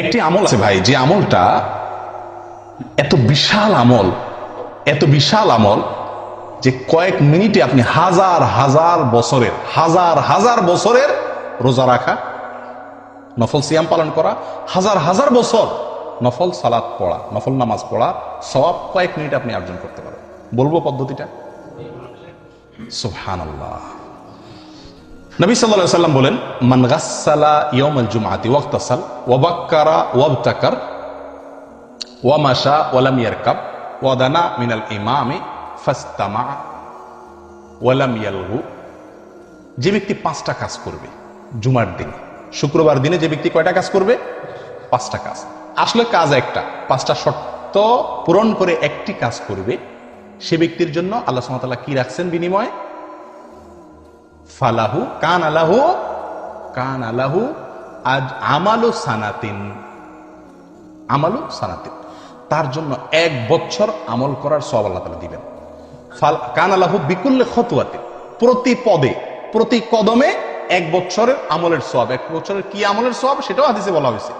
একটি আমল আছে ভাই, যে আমলটা এত বিশাল আমল, এত বিশাল আমল যে কয়েক মিনিটে আপনি হাজার হাজার বছরের, হাজার হাজার বছরের রোজা রাখা, নফল সিয়াম পালন করা, হাজার হাজার বছর নফল সালাত পড়া, নফল নামাজ পড়া সব কয়েক মিনিট আপনি অর্জন করতে পারেন। বলব পদ্ধতিটা? সুবহান আল্লাহ নবী সাল্লাল্লাহু সাল্লাম বলেন, মান গাসসালা ইয়াউমাল জুমআতি ওয়াক্তাসাল ওয়াবাক্কারা ওয়াবতাকার ওয়ামাশা ওয়ালাম ইয়ারকাব ওয়াদানা মিনাল ইমামি ফাস্তামা ওয়ালাম ইয়ালগু। যে ব্যক্তি পাঁচটা কাজ করবে জুমার দিনে, শুক্রবার দিনে যে ব্যক্তি কয়টা কাজ করবে? পাঁচটা কাজ। আসলে কাজ একটা, পাঁচটা শর্ত পূরণ করে একটি কাজ করবে, সে ব্যক্তির জন্য আল্লাহ সুবহানাহু কি রাখছেন বিনিময়ে? ফালাহু কান আলাহু কান আলাহু আজ আমালু সানাতিন। আমালু সানাতিন। তার জন্য এক বছর আমল করার সব আল্লাহ তালা দিবেন। কান আলাহু বিকুল্লে খতুয়াতে প্রতি পদে, প্রতি কদমে এক বছরের আমলের সব এক বছরের কি আমলের সব সেটাও হাদিসে বলা হয়েছে।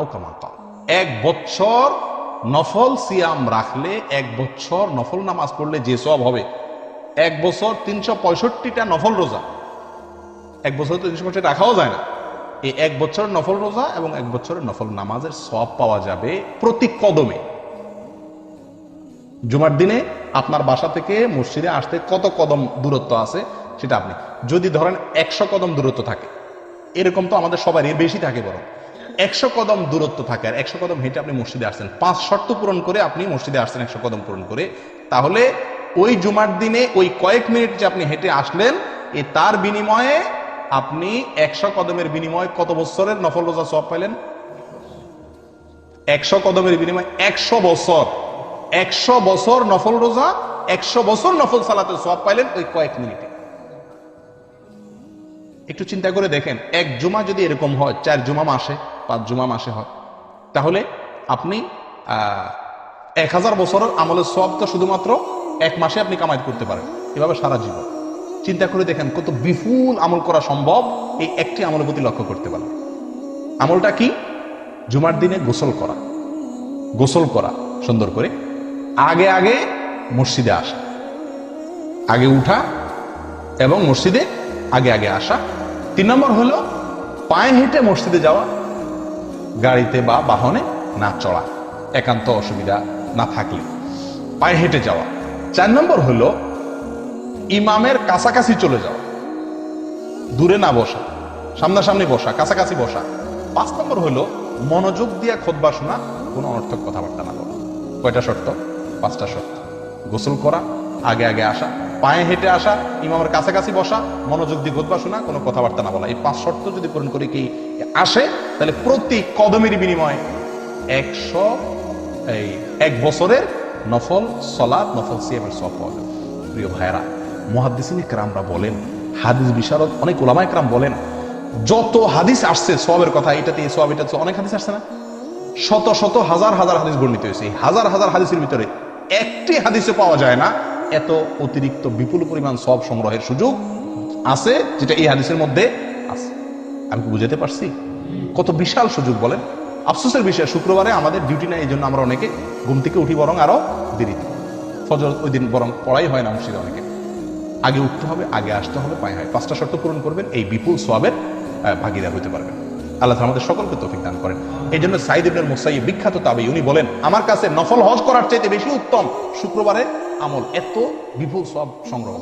ও এক বছর নফল সিয়াম রাখলে, এক বছর নফল নামাজ পড়লে যে সব হবে এক বছর তিনশো পঁয়ষট্টিটা নফল রোজা। এক বছর তিনশো পঁয়ষট্টি রাখাও যায় না। এই এক বছর নফল রোজা এবং এক বছরের নফল নামাজের সব পাওয়া যাবে প্রতি কদমে। জুমার দিনে আপনার বাসা থেকে মসজিদে আসতে কত কদম দূরত্ব আছে সেটা আপনি যদি ধরেন একশো কদম দূরত্ব থাকে, এরকম তো আমাদের সবার এর বেশি থাকে বরং। একশো কদম দূরত্ব থাকে আর একশো কদম হেঁটে আপনি মসজিদে আসছেন। পাঁচ শর্ত পূরণ করে আপনি মসজিদে আসছেন একশো কদম পূরণ করে। তাহলে ওই জুমার দিনে ওই কয়েক মিনিট যে আপনি হেঁটে আসলেন, এ তার বিনিময়ে আপনি একশো কদমের বিনিময়ে কত বছরের নফল রোজা সব পাইলেন? একশো কদমের বিনিময়ে একশো বছর একশো বছর নফল রোজা, একশো বছর নফল সালাতে সব পাইলেন ওই কয়েক মিনিটে। একটু চিন্তা করে দেখেন, এক জুমা যদি এরকম হয়, চার জুমা মাসে, পাঁচ জুমা মাসে হয়, তাহলে আপনি এক হাজার বছরের আমলের সব তো শুধুমাত্র এক মাসে আপনি কামাই করতে পারেন। এভাবে সারা জীবন। চিন্তা করে দেখেন কত বিপুল আমল করা সম্ভব এই একটি আমলের প্রতি লক্ষ্য করতে পারেন। আমলটা কি? জুমার দিনে গোসল করা। গোসল করা, সুন্দর করে। আগে আগে মসজিদে আসা। আগে উঠা এবং মসজিদে আগে আগে আসা। তিন নম্বর হলো পায়ে হেঁটে মসজিদে যাওয়া, গাড়িতে বা বাহনে না চড়া। একান্ত অসুবিধা না থাকলে। পায়ে হেঁটে যাওয়া। চার নম্বর হলো, ইমামের কাছাকাছি চলে যাওয়া দূরে না বসা, সামনাসামনি বসা, কাছাকাছি বসা। পাঁচ নম্বর হলো, মনোযোগ দিয়া খোদবা শোনা, কোনো অনর্থক কথাবার্তা না বলা। কয়টা শর্ত? পাঁচটা শর্ত। গোসল করা, আগে আগে আসা, পায়ে হেঁটে আসা, ইমামের কাছাকাছি বসা, মনোযোগ দিয়ে খোদবা শোনা, কোনো কথাবার্তা না বলা। এই পাঁচ শর্ত যদি পূরণ করে কি আসে, তাহলে প্রতি কদমের বিনিময়ে একশো, এই এক বছরের নফল সলাদ নফল সিয়ামের সব পাওয়া যাবে প্রিয় ভাইরা মহাদিসিন ক্রামরা বলেন, হাদিস বিশারদ, অনেক ওলামায় ক্রাম বলেন, যত হাদিস আসছে সবের কথা এটাতে সব এটাতে অনেক হাদিস আসছে না? শত শত, হাজার হাজার হাদিস বর্ণিত হয়েছে। হাজার হাজার হাদিসের ভিতরে একটি হাদিসে পাওয়া যায় না, এত অতিরিক্ত বিপুল পরিমাণ সব সংগ্রহের সুযোগ আছে, যেটা এই হাদিসের মধ্যে আছে। আমি বুঝাতে পারছি? কত বিশাল সুযোগ বলেন। আফসোসের বিষয়, শুক্রবারে আমাদের ডিউটি নাই, এই জন্য আমরা অনেকে ঘুম থেকে উঠি বরং আরও দেরিতে। ফজর ওই দিন বরং পড়াই হয় না মসজিদে অনেকে। আগে উঠতে হবে, আগে আসতে হবে, পায়ে হয় পাঁচটা শর্ত পূরণ করবেন, এই বিপুল সোয়াবের ভাগিদার হতে পারবেন। আল্লাহ আমাদের সকলকে তৌফিক দান করেন। এই জন্য সাইদ ইবনুল মুসাইয়িব বিখ্যাত তাবি উনি বলেন, আমার কাছে নফল হজ করার চাইতে বেশি উত্তম শুক্রবারে আমল। এত বিপুল সব সংগ্রহ।